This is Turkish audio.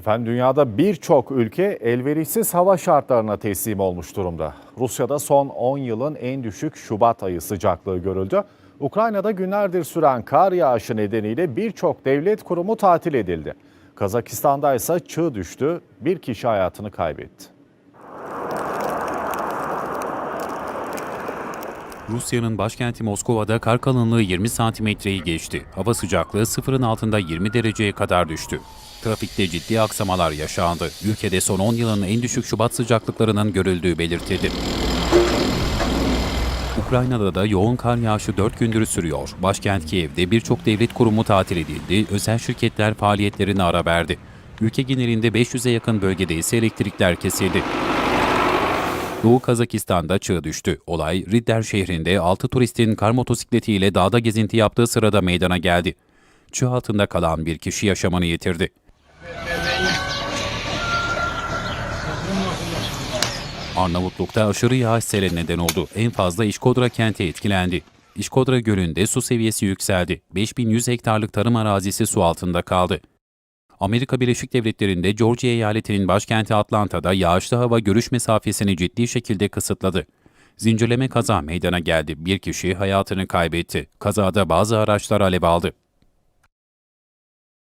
Efendim dünyada birçok ülke elverişsiz hava şartlarına teslim olmuş durumda. Rusya'da son 10 yılın en düşük Şubat ayı sıcaklığı görüldü. Ukrayna'da günlerdir süren kar yağışı nedeniyle birçok devlet kurumu tatil edildi. Kazakistan'da ise çığ düştü, bir kişi hayatını kaybetti. Rusya'nın başkenti Moskova'da kar kalınlığı 20 santimetreyi geçti. Hava sıcaklığı sıfırın altında 20 dereceye kadar düştü. Trafikte ciddi aksamalar yaşandı. Ülkede son 10 yılın en düşük Şubat sıcaklıklarının görüldüğü belirtildi. Ukrayna'da da yoğun kar yağışı 4 gündür sürüyor. Başkent Kiev'de birçok devlet kurumu tatil edildi, özel şirketler faaliyetlerine ara verdi. Ülke genelinde 500'e yakın bölgede ise elektrikler kesildi. Doğu Kazakistan'da çığ düştü. Olay Ridder şehrinde 6 turistin kar motosikletiyle dağda gezinti yaptığı sırada meydana geldi. Çığ altında kalan bir kişi yaşamını yitirdi. Arnavutluk'ta aşırı yağış sele neden oldu. En fazla İşkodra kenti etkilendi. İşkodra Gölü'nde su seviyesi yükseldi. 5100 hektarlık tarım arazisi su altında kaldı. Amerika Birleşik Devletleri'nde Georgia eyaletinin başkenti Atlanta'da yağışlı hava görüş mesafesini ciddi şekilde kısıtladı. Zincirleme kaza meydana geldi. Bir kişi hayatını kaybetti. Kazada bazı araçlar alev aldı.